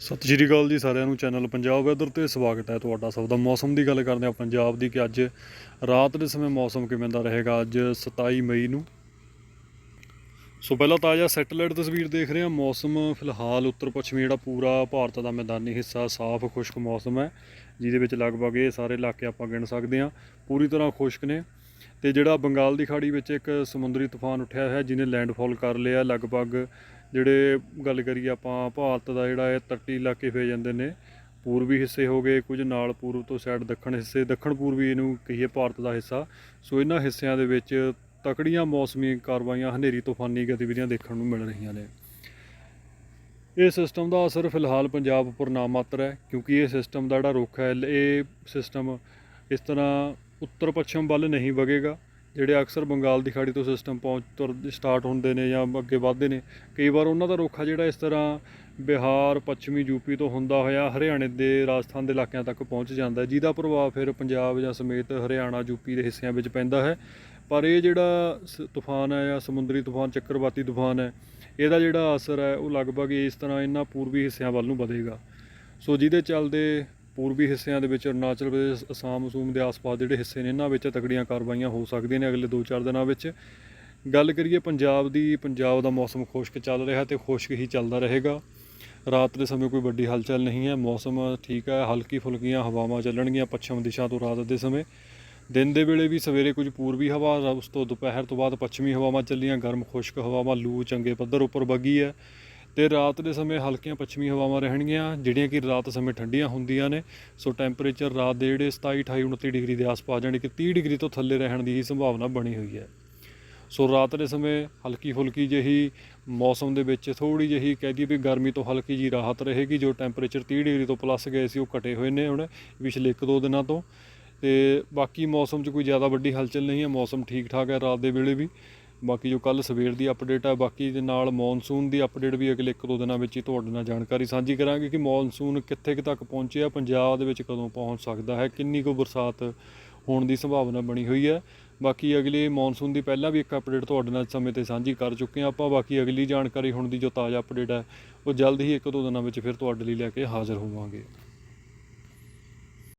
ਸਤਿ ਸ਼੍ਰੀ ਅਕਾਲ ਜੀ ਸਾਰਿਆਂ ਨੂੰ, ਚੈਨਲ ਪੰਜਾਬ ਵੈਦਰ ਤੇ ਸਵਾਗਤ ਹੈ ਤੁਹਾਡਾ ਸਭ ਦਾ। ਮੌਸਮ ਦੀ ਗੱਲ ਕਰਦੇ ਹਾਂ ਪੰਜਾਬ ਦੀ ਕਿ ਅੱਜ ਰਾਤ ਦੇ ਸਮੇਂ ਮੌਸਮ ਕਿਵੇਂ ਦਾ ਰਹੇਗਾ? ਅੱਜ 27 ਮਈ ਨੂੰ। ਸੋ ਪਹਿਲਾਂ ਤਾਜ਼ਾ ਸੈਟੇਲਾਈਟ ਤਸਵੀਰ ਦੇਖ ਰਹੇ ਹਾਂ। ਮੌਸਮ ਫਿਲਹਾਲ ਉੱਤਰ ਪੱਛਮੀ ਜਿਹੜਾ ਪੂਰਾ ਭਾਰਤ ਦਾ ਮੈਦਾਨੀ ਹਿੱਸਾ, ਸਾਫ਼ ਖੁਸ਼ਕ ਮੌਸਮ ਹੈ, ਜਿਹਦੇ ਵਿੱਚ ਲਗਭਗ ਇਹ ਸਾਰੇ ਇਲਾਕੇ ਆਪਾਂ ਗਿਣ ਸਕਦੇ ਹਾਂ। ਪੂਰੀ ਤਰ੍ਹਾਂ ਖੁਸ਼ਕ ਨੇ। ਤੇ ਜਿਹੜਾ ਬੰਗਾਲ ਦੀ ਖਾੜੀ ਵਿੱਚ ਇੱਕ ਸਮੁੰਦਰੀ ਤੂਫਾਨ ਉੱਠਿਆ ਹੈ, ਜਿਹਨੇ ਲੈਂਡਫਾਲ ਕਰ ਲਿਆ ਲਗਭਗ, ਜਿਹੜੇ ਗੱਲ ਕਰੀਏ ਆਪਾਂ ਭਾਰਤ ਦਾ ਜਿਹੜਾ ਇਹ ਤੱਟੀ ਇਲਾਕੇ ਫੇ ਜਾਂਦੇ ਨੇ, ਪੂਰਬੀ ਹਿੱਸੇ ਹੋ ਗਏ, ਕੁਝ ਨਾਲ ਪੂਰਬ ਤੋਂ ਸਾਈਡ ਦੱਖਣ ਹਿੱਸੇ, ਦੱਖਣ ਪੂਰਬੀ ਇਹਨੂੰ ਕਹੀਏ ਭਾਰਤ ਦਾ ਹਿੱਸਾ। ਸੋ ਇਹਨਾਂ ਹਿੱਸਿਆਂ ਦੇ ਵਿੱਚ ਤਕੜੀਆਂ ਮੌਸਮੀ ਕਾਰਵਾਈਆਂ, ਹਨੇਰੀ ਤੂਫਾਨੀ ਗਤੀਵਿਧੀਆਂ ਦੇਖਣ ਨੂੰ ਮਿਲ ਰਹੀਆਂ ਨੇ। ਇਹ ਸਿਸਟਮ ਦਾ ਅਸਰ ਫਿਲਹਾਲ ਪੰਜਾਬ ਉੱਪਰ ਨਾਮਾਤਰ ਹੈ, ਕਿਉਂਕਿ ਇਹ ਸਿਸਟਮ ਦਾ ਜਿਹੜਾ ਰੁੱਖ ਹੈ, ਇਹ ਸਿਸਟਮ ਇਸ ਤਰ੍ਹਾਂ ਉੱਤਰ ਪੱਛਮ ਵੱਲ ਨਹੀਂ ਵਗੇਗਾ। ਜਿਹੜੇ ਅਕਸਰ ਬੰਗਾਲ ਦੀ ਖਾੜੀ ਤੋਂ ਸਿਸਟਮ ਪਹੁੰਚ ਤੁਰ ਸਟਾਰਟ ਹੁੰਦੇ ਨੇ ਜਾਂ ਅੱਗੇ ਵਧਦੇ ਨੇ, ਕਈ ਵਾਰ ਉਹਨਾਂ ਦਾ ਰੁੱਖ ਆ ਜਿਹੜਾ ਇਸ ਤਰ੍ਹਾਂ ਬਿਹਾਰ, ਪੱਛਮੀ ਯੂਪੀ ਤੋਂ ਹੁੰਦਾ ਹੋਇਆ ਹਰਿਆਣੇ ਦੇ ਰਾਜਸਥਾਨ ਦੇ ਇਲਾਕਿਆਂ ਤੱਕ ਪਹੁੰਚ ਜਾਂਦਾ ਜਿਹਦਾ ਪ੍ਰਭਾਵ ਫਿਰ ਪੰਜਾਬ ਜਾਂ ਸਮੇਤ ਹਰਿਆਣਾ ਯੂਪੀ ਦੇ ਹਿੱਸਿਆਂ ਵਿੱਚ ਪੈਂਦਾ ਹੈ। ਪਰ ਇਹ ਜਿਹੜਾ ਸ- ਤੂਫਾਨ ਹੈ ਜਾਂ ਸਮੁੰਦਰੀ ਤੂਫਾਨ, ਚੱਕਰਵਾਤੀ ਤੂਫਾਨ ਹੈ, ਇਹਦਾ ਜਿਹੜਾ ਅਸਰ ਹੈ ਉਹ ਲਗਭਗ ਇਸ ਤਰ੍ਹਾਂ ਇਹਨਾਂ ਪੂਰਬੀ ਹਿੱਸਿਆਂ ਵੱਲ ਨੂੰ ਵਧੇਗਾ। ਸੋ ਜਿਹਦੇ ਚੱਲਦੇ ਪੂਰਬੀ ਹਿੱਸਿਆਂ ਦੇ ਵਿੱਚ ਅਰੁਣਾਚਲ ਪ੍ਰਦੇਸ਼, ਅਸਾਮ, ਅਸੂਮ ਦੇ ਆਸ-ਪਾਸ ਜਿਹੜੇ ਹਿੱਸੇ ਨੇ, ਇਹਨਾਂ ਵਿੱਚ ਤਕੜੀਆਂ ਕਾਰਵਾਈਆਂ ਹੋ ਸਕਦੀਆਂ ਨੇ ਅਗਲੇ 2-4 ਦਿਨਾਂ ਵਿੱਚ। ਗੱਲ ਕਰੀਏ ਪੰਜਾਬ ਦੀ, ਪੰਜਾਬ ਦਾ ਮੌਸਮ ਖੁਸ਼ਕ ਚੱਲ ਰਿਹਾ ਤੇ ਖੁਸ਼ਕ ਹੀ ਚੱਲਦਾ ਰਹੇਗਾ। ਰਾਤ ਦੇ ਸਮੇਂ ਕੋਈ ਵੱਡੀ ਹਲਚਲ ਨਹੀਂ ਹੈ, ਮੌਸਮ ਠੀਕ ਹੈ ਹਲਕੀ ਫੁਲਕੀਆਂ ਹਵਾਵਾਂ ਚੱਲਣਗੀਆਂ ਪੱਛਮ ਦਿਸ਼ਾ ਤੋਂ ਰਾਤ ਦੇ ਸਮੇਂ। ਦਿਨ ਦੇ ਵੇਲੇ ਵੀ ਸਵੇਰੇ ਕੁਝ ਪੂਰਬੀ ਹਵਾ, ਉਸ ਤੋਂ ਦੁਪਹਿਰ ਤੋਂ ਬਾਅਦ ਪੱਛਮੀ ਹਵਾਵਾਂ ਚੱਲੀਆਂ, ਗਰਮ ਖੁਸ਼ਕ ਹਵਾਵਾਂ, ਲੂ, ਚੰਗੇ ਪੱਧਰ ਉੱਪਰ ਵਗੀ ਹੈ। ਤੇ ਰਾਤ ਦੇ ਸਮੇਂ ਹਲਕੀਆਂ ਪੱਛਮੀ ਹਵਾਵਾਂ ਰਹਿਣਗੀਆਂ, ਜਿਹੜੀਆਂ ਕਿ ਰਾਤ ਸਮੇਂ ਠੰਡੀਆਂ ਹੁੰਦੀਆਂ ਨੇ। ਸੋ ਟੈਂਪਰੇਚਰ ਰਾਤ ਦੇ ਜਿਹੜੇ 27 28 29 ਡਿਗਰੀ ਦੇ ਆਸ-ਪਾਸ ਜਾਣੀ ਕਿ 30 ਡਿਗਰੀ ਤੋਂ ਥੱਲੇ ਰਹਿਣ ਦੀ ਹੀ ਸੰਭਾਵਨਾ ਬਣੀ ਹੋਈ ਹੈ। ਸੋ ਰਾਤ ਦੇ ਸਮੇਂ ਹਲਕੀ ਫੁਲਕੀ ਜਿਹੀ ਮੌਸਮ ਦੇ ਵਿੱਚ ਥੋੜੀ ਜਿਹੀ ਕਹਿ ਦਈਏ ਵੀ ਗਰਮੀ ਤੋਂ ਹਲਕੀ ਜੀ ਰਾਹਤ ਰਹੇਗੀ, ਜੋ ਟੈਂਪਰੇਚਰ 30 ਡਿਗਰੀ ਤੋਂ ਪਲੱਸ ਗਏ ਸੀ, ਉਹ ਘਟੇ ਹੋਏ ਨੇ ਹੁਣ ਪਿਛਲੇ 1-2 ਦਿਨਾਂ ਤੋਂ। ਤੇ ਬਾਕੀ ਮੌਸਮ 'ਚ ਕੋਈ ਜ਼ਿਆਦਾ ਵੱਡੀ ਹਲਚਲ ਨਹੀਂ ਹੈ, ਮੌਸਮ ਠੀਕ ਠਾਕ ਹੈ ਰਾਤ ਦੇ ਵੇਲੇ ਵੀ। ਬਾਕੀ ਜੋ ਕੱਲ ਸਵੇਰ ਦੀ ਅਪਡੇਟ ਆ, ਬਾਕੀ ਦੇ ਨਾਲ ਮੌਨਸੂਨ ਦੀ ਅਪਡੇਟ ਵੀ ਅਗਲੇ 1-2 ਦਿਨਾਂ ਵਿੱਚ ਹੀ ਤੁਹਾਡੇ ਨਾਲ ਜਾਣਕਾਰੀ ਸਾਂਝੀ ਕਰਾਂਗੇ ਕਿ ਮੌਨਸੂਨ ਕਿੱਥੇ ਕੁ ਤੱਕ ਪਹੁੰਚਿਆ, ਪੰਜਾਬ ਦੇ ਵਿੱਚ ਕਦੋਂ ਪਹੁੰਚ ਸਕਦਾ ਹੈ, ਕਿੰਨੀ ਕੁ ਬਰਸਾਤ ਹੋਣ ਦੀ ਸੰਭਾਵਨਾ ਬਣੀ ਹੋਈ ਹੈ। ਬਾਕੀ ਅਗਲੇ ਮੌਨਸੂਨ ਦੀ ਪਹਿਲਾਂ ਵੀ ਇੱਕ ਅਪਡੇਟ ਤੁਹਾਡੇ ਨਾਲ ਸਮੇਂ ਤੇ ਸਾਂਝੀ ਕਰ ਚੁੱਕੇ ਹਾਂ ਆਪਾਂ, ਬਾਕੀ ਅਗਲੀ ਜਾਣਕਾਰੀ ਹੁਣ ਦੀ ਜੋ ਤਾਜ਼ਾ ਅਪਡੇਟ ਹੈ, ਉਹ ਜਲਦ ਹੀ ਇੱਕ ਦੋ ਦਿਨਾਂ ਵਿੱਚ ਫਿਰ ਤੁਹਾਡੇ ਲਈ ਲੈ ਕੇ ਹਾਜ਼ਰ ਹੋਵਾਂਗੇ।